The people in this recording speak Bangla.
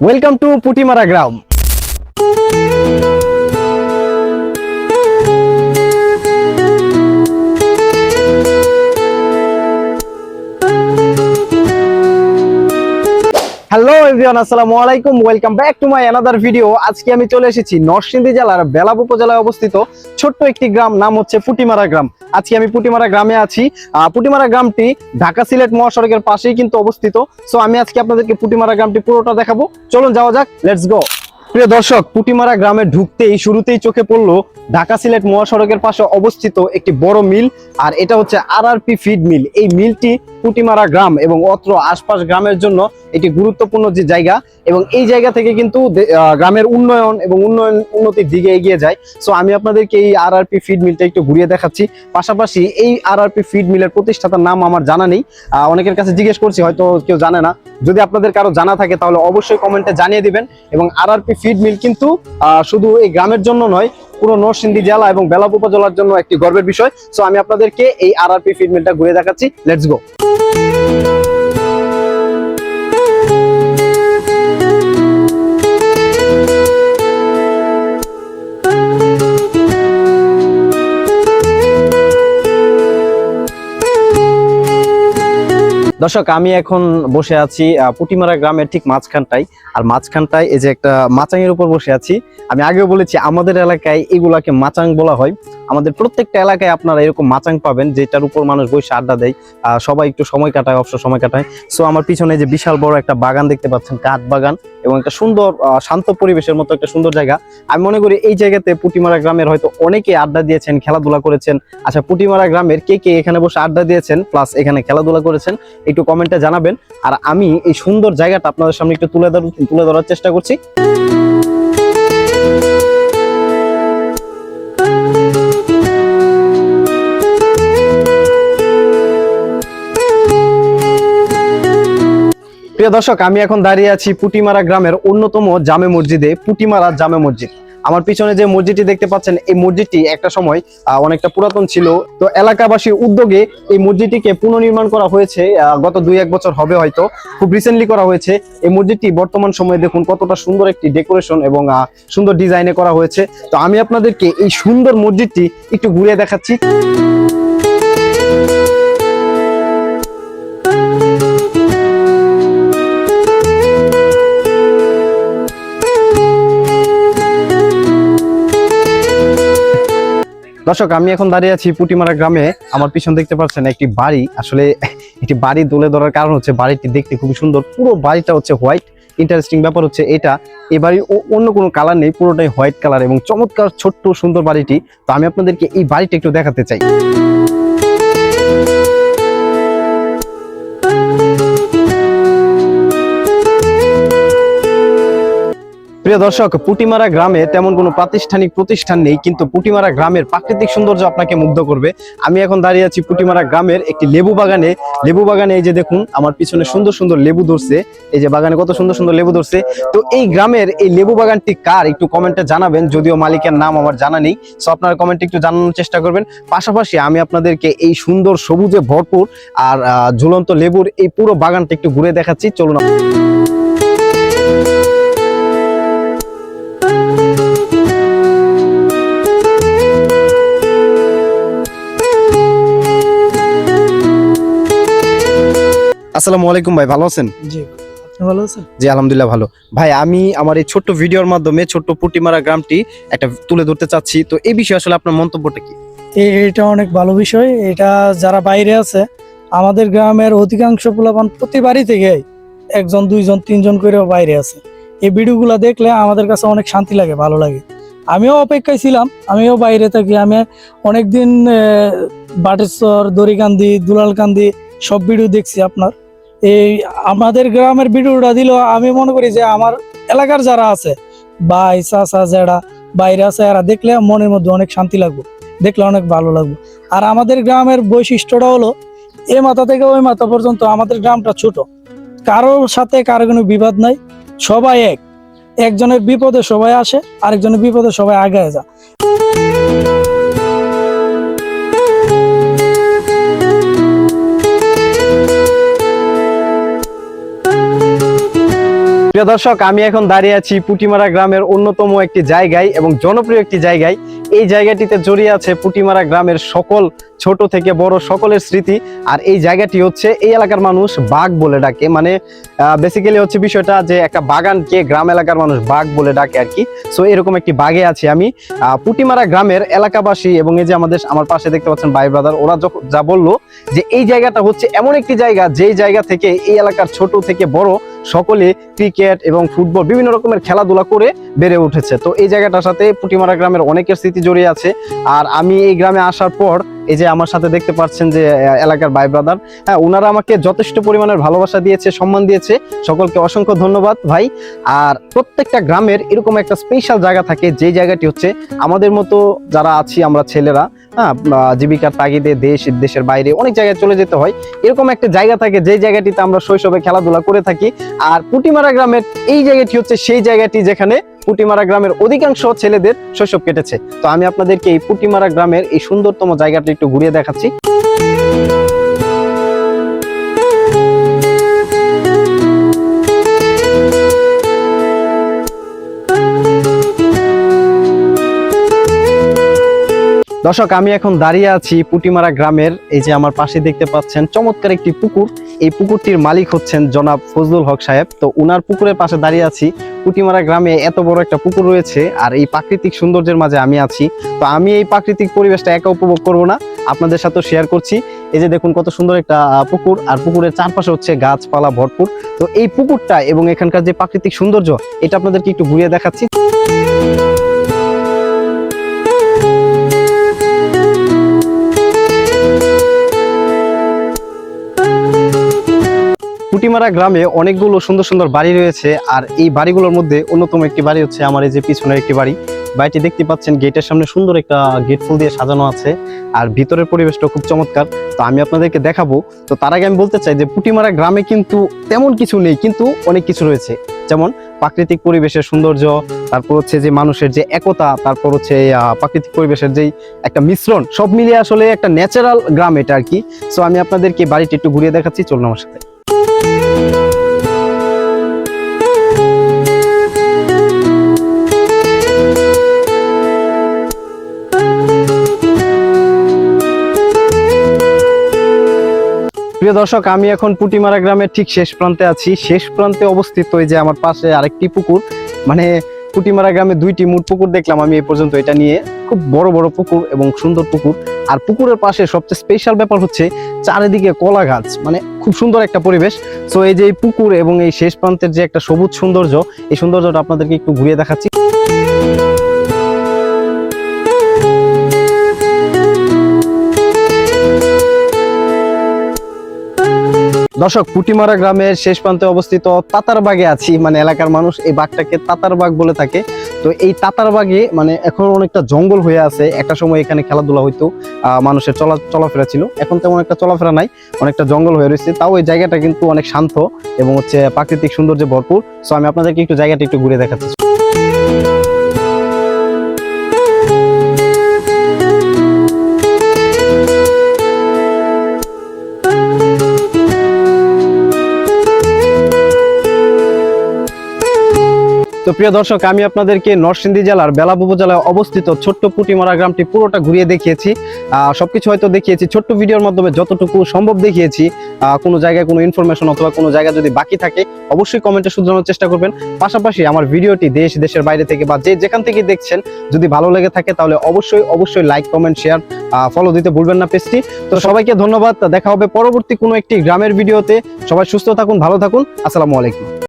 ওয়েলকাম টু পুটিমারা গ্রাম হ্যালো এভরিওয়ান, আসসালামু আলাইকুম। Welcome back to my another video আজকে আমি চলে এসেছি নরসিংদী জেলার বেলাব উপজেলায় অবস্থিত ছোট্ট একটি গ্রাম, নাম হচ্ছে পুটিমারা গ্রাম। আজকে আমি পুটিমারা গ্রামে আছি। পুটিমারা গ্রামটি ঢাকা সিলেট মহাসড়কের পাশেই কিন্তু অবস্থিত। সো আমি আজকে আপনাদেরকে পুটিমারা গ্রামটি পুরোটা দেখাবো। চলুন যাওয়া যাক লেটস গো প্রিয় দর্শক, পুটিমারা গ্রামে ঢুকতেই শুরুতেই চোখে পড়ল ঢাকা সিলেট মহাসড়কের পাশে অবস্থিত একটি বড় মিল, আর এটা হচ্ছে আরআরপি ফিড মিল। এই মিলটি পুটিমারা গ্রাম এবং অত্র আশপাশ গ্রামের জন্য একটি গুরুত্বপূর্ণ যে জায়গা এবং এই জায়গা থেকে কিন্তু গ্রামের উন্নয়ন এবং উন্নয়ন উন্নতির দিকে এগিয়ে যায়। সো আমি আপনাদেরকে এই আরআরপি ফিড মিলটা একটু ঘুরিয়ে দেখাচ্ছি। পাশাপাশি এই আরআরপি ফিড মিলের প্রতিষ্ঠাতার নাম আমার জানা নেই। অনেকের কাছে জিজ্ঞেস করছি, হয়তো কেউ জানে না। যদি আপনাদের কারও জানা থাকে, তাহলে অবশ্যই কমেন্টে জানিয়ে দিবেন এবং আরআরপি ফিড মিল কিন্তু শুধু এই গ্রামের জন্য নয়, পুরো নরসিংদী জেলা এবং বেলাপ উপজেলার জন্য একটি গর্বের বিষয়। সো আমি আপনাদেরকে এই আর আর পি ফিড মিলটা ঘুরে দেখাচ্ছি। লেটস গো দর্শক, আমি এখন বসে আছি পুটিমারা গ্রামের ঠিক মাঝখানটায়। আর মাঝখানটায় এই যে একটা মাচাঙের উপর বসে আছি। আমি আগেও বলেছি, আমাদের এলাকায় এগুলাকে মাচাং বলা হয়। আমাদের প্রত্যেকটা এলাকায় আপনারা এরকম মাচাং পাবেন, যেটার উপর মানুষ বসে আড্ডা দেয় সবাই একটু সময় কাটায়, অবসর সময় কাটায়। সো আমার পিছনে যে বিশাল বড় একটা বাগান দেখতে পাচ্ছেন, কাঠ বাগান, এবং একটা সুন্দর শান্ত পরিবেশের মতো একটা সুন্দর জায়গা। আমি মনে করি এই জায়গাতে পুটিমারা গ্রামের হয়তো অনেকে আড্ডা দিয়েছেন, খেলাধুলা করেছেন। আচ্ছা পুটিমারা গ্রামের কে কে এখানে বসে আড্ডা দিয়েছেন প্লাস এখানে খেলাধুলা করেছেন, একটু কমেন্টে জানাবেন। আর আমি এই সুন্দর জায়গাটা আপনাদের সামনে একটু তুলে ধর- তুলে ধরার চেষ্টা করছি। প্রিয় দর্শক, আমি এখন দাঁড়িয়ে আছি পুটিমারা গ্রামের অন্যতম জামে মসজিদে, পুটিমারা জামে মসজিদ। আমার পিছনে যে মসজিদটি দেখতে পাচ্ছেন, এই মসজিদটি একটা সময় অনেকটা পুরাতন ছিল। তো এলাকাবাসীর উদ্যোগে এই মসজিদটিকে পুনর্নির্মাণ করা হয়েছে গত দুই এক বছর হবে হয়তো। খুব রিসেন্টলি করা হয়েছে। এই মসজিদটি বর্তমান সময়ে দেখুন কতটা সুন্দর একটি ডেকোরেশন এবং সুন্দর ডিজাইনে করা হয়েছে। তো আমি আপনাদেরকে এই সুন্দর মসজিদটি একটু ঘুরিয়ে দেখাচ্ছি। দর্শক, আমি এখন দাঁড়িয়ে আছি পুটিমারা গ্রামে। আমার পিছন দেখতে পাচ্ছেন একটি বাড়ি। আসলে একটি বাড়ি তুলে ধরার কারণ হচ্ছে বাড়িটি দেখতে খুবই সুন্দর। পুরো বাড়িটা হচ্ছে হোয়াইট। ইন্টারেস্টিং ব্যাপার হচ্ছে এটা। এ বাড়ির অন্য কোনো কালার নেই, পুরোটাই হোয়াইট কালার এবং চমৎকার ছোট্ট সুন্দর বাড়িটি। তো আমি আপনাদেরকে এই বাড়িটা একটু দেখাতে চাই। প্রিয় দর্শক, পুটিমারা গ্রামে তেমন কোনো প্রাতিষ্ঠানিক প্রতিষ্ঠান নেই, কিন্তু পুটিমারা গ্রামের প্রাকৃতিক সৌন্দর্য আপনাকে মুগ্ধ করবে। আমি এখন দাঁড়িয়ে আছি পুটিমারা গ্রামের একটি লেবু বাগানে। লেবু বাগানে এই যে দেখুন, আমার পিছনে সুন্দর সুন্দর লেবু ধরছে। এই যে বাগানে কত সুন্দর সুন্দর লেবু ধরছে। তো এই গ্রামের এই লেবু বাগানটি কার? একটু কমেন্টে জানাবেন, যদিও মালিকের নাম আমার জানা নেই। সো আপনারা কমেন্টে একটু জানানোর চেষ্টা করবেন। পাশাপাশি আমি আপনাদেরকে এই সুন্দর সবুজে ভরপুর আর ঝুলন্ত লেবুর এই পুরো বাগানটা একটু ঘুরে দেখাচ্ছি। চলুন আসসালামু আলাইকুম ভাই ভালো আছেন? জি ভালো আছেন? জি আলহামদুলিল্লাহ ভালো। ভাই আমি আমার এই ছোট্ট ভিডিওর মাধ্যমে ছোট্ট পুটিমারা গ্রামটি একটা তুলে ধরতে চাচ্ছি। তো এই বিষয়ে আসলে আপনার মন্তব্যটা কি? এটা অনেক ভালো বিষয়। এটা যারা বাইরে আছে আমাদের গ্রামের অধিকাংশ পোলাপান প্রতি বাড়ি থেকে একজন দুইজন তিনজন করেও বাইরে আছে। এই ভিডিওগুলো দেখলে আমাদের কাছে অনেক শান্তি লাগে ভালো লাগে। আমিও অপেক্ষায় ছিলাম আমিও বাইরে থাকি। আমি অনেকদিন বাটেশ্বর দড়িকান্দি দুলালকান্দি সব ভিডিও দেখছি আপনার। এই আমাদের গ্রামের ভিডিওটা দিল, আমি মনে করি যে আমার এলাকার যারা আছে, ভাই, চাচা যারা বাইরে আছে, এরা দেখলে মনের মধ্যে অনেক শান্তি লাগবে, দেখলে অনেক ভালো লাগবে। আর আমাদের গ্রামের বৈশিষ্ট্যটা হলো, এ মাথা থেকে ওই মাথা পর্যন্ত আমাদের গ্রামটা ছোট। কারোর সাথে কারও কোনো বিবাদ নাই, সবাই এক। একজনের বিপদে সবাই আসে, আরেকজনের বিপদে সবাই আগে যায়। প্রিয় দর্শক, আমি এখন দাঁড়িয়ে আছি পুটিমারা গ্রামের অন্যতম একটি জায়গায় এবং জনপ্রিয় একটি জায়গায়। এই জায়গাটিতে জড়িয়ে আছে পুটিমারা গ্রামের সকল ছোট থেকে বড় সকলের স্মৃতি। আর এই জায়গাটি হচ্ছে এই এলাকার মানুষ বাঘ বলে ডাকে। মানে বেসিক্যালি হচ্ছে বিষয়টা যে একটা বাগানকে গ্রাম এলাকার মানুষ বাঘ বলে ডাকে আর কি। সো এরকম একটি বাগে আছি আমি। পুটিমারা গ্রামের এলাকাবাসী এবং এই যে আমাদের, আমার পাশে দেখতে পাচ্ছেন ভাই ব্রাদার ওরা যা বলল যে এই জায়গাটা হচ্ছে এমন একটি জায়গা যেই জায়গা থেকে এই এলাকার ছোট থেকে বড় সকলে ক্রিকেট এবং ফুটবল বিভিন্ন রকমের খেলাধুলা করে বেড়ে উঠেছে। তো এই জায়গাটার সাথে পুটিমারা গ্রামের অনেকের স্মৃতি জড়িয়ে আছে। আর আমি এই গ্রামে আসার পর এই যে আমার সাথে দেখতে পাচ্ছেন যে এলাকার ভাই ব্রাদার হ্যাঁ ওনারা আমাকে যথেষ্ট পরিমাণের ভালোবাসা দিয়েছে, সম্মান দিয়েছে। সকলকে অসংখ্য ধন্যবাদ ভাই। আর প্রত্যেকটা গ্রামের এরকম একটা স্পেশাল জায়গা থাকে যে জায়গাটি হচ্ছে আমাদের মতো যারা আছি, আমরা ছেলেরা হ্যাঁ জীবিকার তাগিদে দেশ, দেশের বাইরে অনেক জায়গায় চলে যেতে হয়। এরকম একটা জায়গা থাকে যে জায়গাটিতে আমরা শৈশবে খেলাধুলা করে থাকি। আর পুটিমারা গ্রামের এই জায়গাটি হচ্ছে সেই জায়গাটি যেখানে পুটিমারা গ্রামের অধিকাংশ ছেলেদের শৈশব কেটেছে। তো আমি আপনাদেরকে এই পুটিমারা গ্রামের এই সুন্দরতম জায়গাটি একটু ঘুরিয়ে দেখাচ্ছি। দর্শক, আমি এখন দাঁড়িয়ে আছি পুটিমারা গ্রামের, এই যে আমার পাশে দেখতে পাচ্ছেন চমৎকার একটি পুকুর। এই পুকুরটির মালিক হচ্ছেন জনাব ফজলুল হক সাহেব। তো উনার পুকুরের পাশে দাঁড়িয়ে আছি পুটিমারা গ্রামে এত বড় একটা পুকুর রয়েছে আর এই প্রাকৃতিক সৌন্দর্যের মাঝে আমি আছি। তো আমি এই প্রাকৃতিক পরিবেশটা একা উপভোগ করব না, আপনাদের সাথে শেয়ার করছি। এই যে দেখুন কত সুন্দর একটা পুকুর আর পুকুরের চারপাশে হচ্ছে গাছপালা ভরপুর। তো এই পুকুরটা এবং এখানকার যে প্রাকৃতিক সৌন্দর্য, এটা আপনাদেরকে একটু ঘুরিয়ে দেখাচ্ছি। পুটিমারা গ্রামে অনেকগুলো সুন্দর সুন্দর বাড়ি রয়েছে, আর এই বাড়িগুলোর মধ্যে অন্যতম একটি বাড়ি হচ্ছে আমার এই যে পিছনের একটি বাড়ি। বাড়িটি দেখতে পাচ্ছেন, গেটের সামনে সুন্দর একটা গেট ফুল দিয়ে সাজানো আছে, আর ভিতরের পরিবেশটা খুব চমৎকার। তো আমি আপনাদেরকে দেখাবো, তো তার আগে আমি বলতে চাই যে পুটিমারা গ্রামে কিন্তু তেমন কিছু নেই, কিন্তু অনেক কিছু রয়েছে। যেমন প্রাকৃতিক পরিবেশের সৌন্দর্য, তারপর হচ্ছে যে মানুষের যে একতা, তারপর হচ্ছে প্রাকৃতিক পরিবেশের যেই একটা মিশ্রণ, সব মিলিয়ে আসলে একটা ন্যাচারাল গ্রাম এটা আর কি। সো আমি আপনাদেরকে বাড়িটি একটু ঘুরিয়ে দেখাচ্ছি, চলুন আমার সাথে। প্রিয় দর্শক, আমি এখন পুটিমারা গ্রামের ঠিক শেষ প্রান্তে আছি। শেষ প্রান্তে অবস্থিত এই যে আমার পাশে আরেকটি পুকুর। মানে পুটিমারা গ্রামে দুইটি মুট পুকুর দেখলাম আমি এই পর্যন্ত এটা নিয়ে। খুব বড় বড় পুকুর এবং সুন্দর পুকুর। আর পুকুরের পাশে সবচেয়ে স্পেশাল ব্যাপার হচ্ছে চারিদিকে কলা গাছ। মানে খুব সুন্দর একটা পরিবেশ। সো এই যে পুকুর এবং এই শেষ প্রান্তের যে একটা সবুজ সৌন্দর্য, এই সৌন্দর্যটা আপনাদেরকে একটু ঘুরিয়ে দেখাচ্ছি। দর্শক, পুটিমারা গ্রামের শেষ প্রান্তে অবস্থিত তাতারবাগে আছি। মানে এলাকার মানুষ এই বাঘটাকে তাতারবাগ বলে থাকে। তো এই তাতারবাগে মানে এখন অনেকটা জঙ্গল হয়ে আছে। একটা সময় এখানে খেলাধুলা হইতো মানুষের চলা, চলাফেরা ছিল। এখন তেমন একটা চলাফেরা নাই, অনেকটা জঙ্গল হয়ে রয়েছে। তাও এই জায়গাটা কিন্তু অনেক শান্ত এবং হচ্ছে প্রাকৃতিক সৌন্দর্যে ভরপুর। সো আমি আপনাদেরকে একটু জায়গাটা একটু ঘুরে দেখাচ্ছি তো প্রিয় দর্শক, আমি আপনাদেরকে নরসিংদী জেলার বেলাব উপজেলায় অবস্থিত ছোট্ট পুটিমারা গ্রামটি পুরোটা ঘুরিয়ে দেখিয়েছি। সবকিছু হয়তো দেখিয়েছি। ছোট্ট ভিডিওর মাধ্যমে যতটুকু সম্ভব দেখিয়েছি। কোনো জায়গায় কোনো ইনফরমেশন অথবা কোনো জায়গা যদি বাকি থাকে, অবশ্যই কমেন্টে শুধরানোর চেষ্টা করবেন। পাশাপাশি আমার ভিডিওটি দেশ, দেশের বাইরে থেকে বা যে যেখান থেকে দেখছেন, যদি ভালো লেগে থাকে তাহলে অবশ্যই অবশ্যই লাইক কমেন্ট শেয়ার ফলো দিতে ভুলবেন না পেজটি। তো সবাইকে ধন্যবাদ। দেখা হবে পরবর্তী কোনো একটি গ্রামের ভিডিওতে। সবাই সুস্থ থাকুন, ভালো থাকুন। আসসালামু আলাইকুম।